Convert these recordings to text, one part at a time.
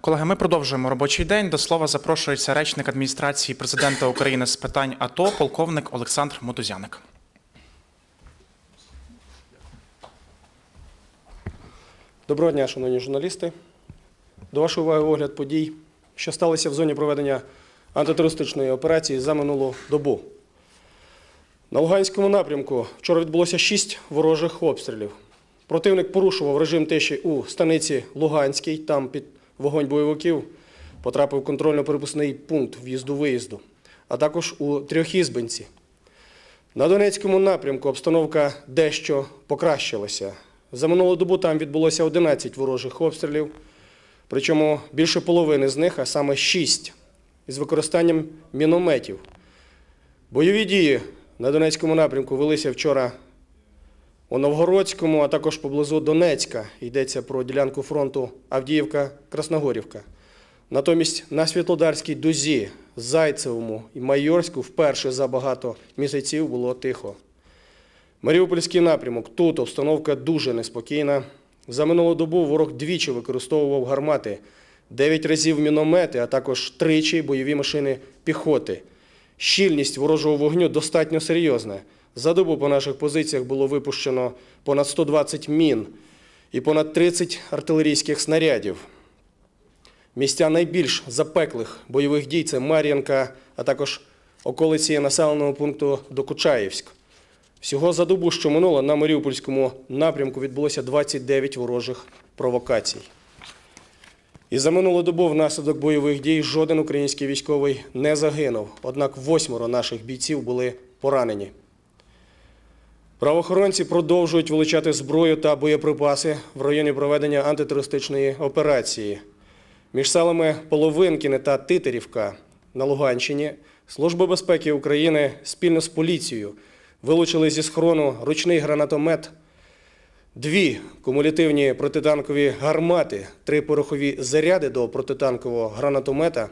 Колеги, ми продовжуємо робочий день. До слова запрошується речник адміністрації президента України з питань АТО, полковник Олександр Мотузяник. Доброго дня, шановні журналісти. До вашої уваги огляд подій, що сталися в зоні проведення антитерористичної операції за минулу добу. На Луганському напрямку вчора відбулося шість ворожих обстрілів. Противник порушував режим тиші у станиці Луганській, там під вогонь бойовиків потрапив контрольно-перепускний пункт в'їзду-виїзду, а також у Трьохізбинці. На Донецькому напрямку обстановка дещо покращилася. За минулу добу там відбулося 11 ворожих обстрілів, причому більше половини з них, а саме 6, із використанням мінометів. Бойові дії на Донецькому напрямку велися вчора у Новгородському, а також поблизу Донецька. Йдеться про ділянку фронту Авдіївка-Красногорівка. Натомість на Світлодарській дузі, Зайцевому і Майорську вперше за багато місяців було тихо. Маріупольський напрямок. Тут обстановка дуже неспокійна. За минулу добу ворог двічі використовував гармати, дев'ять разів міномети, а також тричі бойові машини піхоти. Щільність ворожого вогню достатньо серйозна. За добу по наших позиціях було випущено понад 120 мін і понад 30 артилерійських снарядів. Місця найбільш запеклих бойових дій це Мар'їнка, а також околиці населеного пункту Докучаївськ. Всього за добу, що минуло, на Маріупольському напрямку відбулося 29 ворожих провокацій. І за минулу добу внаслідок бойових дій жоден український військовий не загинув, однак восьмеро наших бійців були поранені. Правоохоронці продовжують вилучати зброю та боєприпаси в районі проведення антитерористичної операції. Між селами Половинкіне та Титерівка на Луганщині Служба безпеки України спільно з поліцією вилучили зі схорону ручний гранатомет, дві кумулятивні протитанкові гармати, три порохові заряди до протитанкового гранатомета,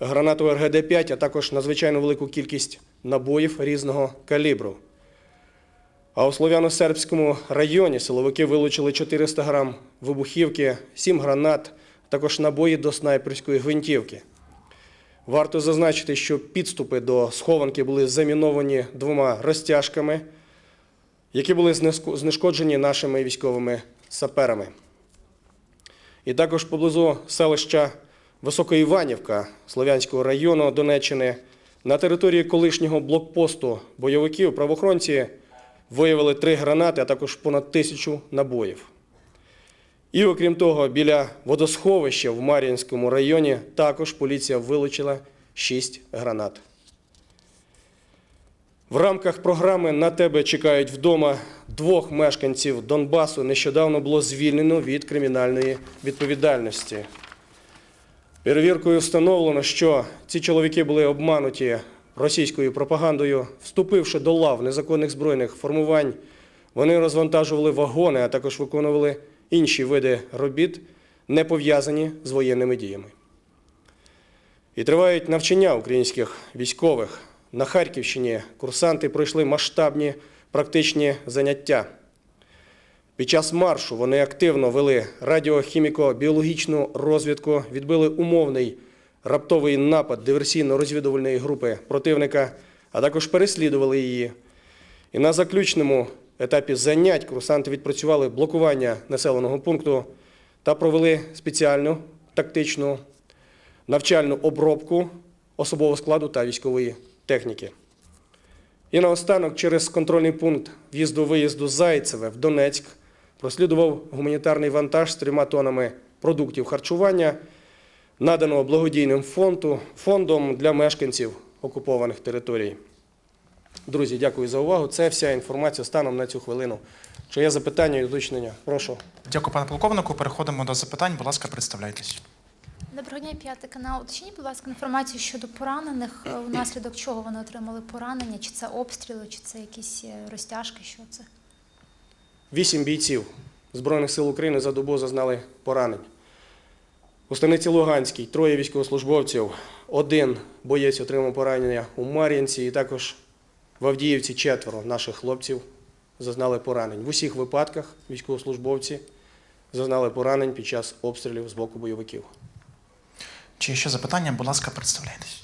гранату РГД-5, а також надзвичайно велику кількість набоїв різного калібру. А у Слов'яно-Сербському районі силовики вилучили 400 грам вибухівки, 7 гранат, також набої до снайперської гвинтівки. Варто зазначити, що підступи до схованки були заміновані двома розтяжками, які були знешкоджені нашими військовими саперами. І також поблизу селища Високоіванівка Слов'янського району Донеччини на території колишнього блокпосту бойовиків правоохоронці виявили три гранати, а також понад тисячу набоїв. І окрім того, біля водосховища в Мар'їнському районі також поліція вилучила 6 гранат. В рамках програми На тебе чекають вдома двох мешканців Донбасу нещодавно було звільнено від кримінальної відповідальності. Перевіркою встановлено, що ці чоловіки були обмануті російською пропагандою, вступивши до лав незаконних збройних формувань, вони розвантажували вагони, а також виконували інші види робіт, не пов'язані з воєнними діями. І тривають навчання українських військових. На Харківщині курсанти пройшли масштабні практичні заняття. Під час маршу вони активно вели радіохіміко-біологічну розвідку, відбили умовний раптовий напад диверсійно-розвідувальної групи противника, а також переслідували її. І на заключному етапі занять курсанти відпрацювали блокування населеного пункту та провели спеціальну тактичну навчальну обробку особового складу та військової техніки. І наостанок через контрольний пункт в'їзду-виїзду Зайцеве в Донецьк прослідував гуманітарний вантаж з трьома тонами продуктів харчування, наданого благодійним фонду, фондом для мешканців окупованих територій. Друзі, дякую за увагу. Це вся інформація станом на цю хвилину. Чи є запитання і уточнення? Прошу. Дякую, пане полковнику. Переходимо до запитань. Будь ласка, представляйтесь. Доброго дня, п'ятий канал. Уточніть, будь ласка, інформацію щодо поранених, е, внаслідок чого вони отримали поранення, чи це обстріли, чи це якісь е, розтяжки, що це? Вісім бійців Збройних сил України за добу зазнали поранень. У станиці Луганській троє військовослужбовців, один боєць отримав поранення у Мар'їнці, і також в Авдіївці четверо наших хлопців зазнали поранень. В усіх випадках військовослужбовці зазнали поранень під час обстрілів з боку бойовиків. Чи є ще запитання? Будь ласка, представляйтесь.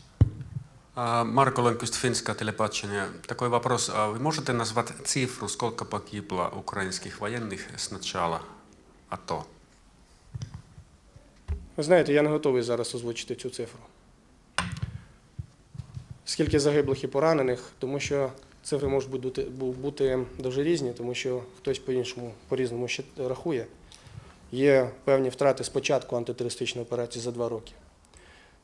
Марко Ленкост, финское телебачение. Такой вопрос. А Вы можете назвать цифру, сколько погибло украинских военных с начала АТО? Ви знаєте, я не готовий зараз озвучити цю цифру. Скільки загиблих і поранених, тому що цифри можуть бути, бути дуже різні, тому що хтось по-іншому, по-різному ще рахує. Є певні втрати з початку антитерористичної операції за два роки.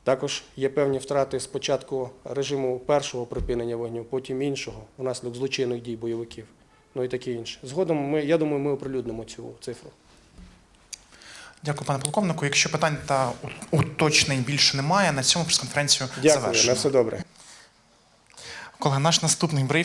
Також є певні втрати з початку режиму першого припинення вогню, потім іншого, внаслідок злочинних дій бойовиків, ну і таке інше. Згодом ми, я думаю, ми оприлюднимо цю цифру. Дякую, пане полковнику. Якщо питань та уточнень більше немає, на цьому прес-конференцію Дякую, на все добре. Колеги, наш наступний бриф.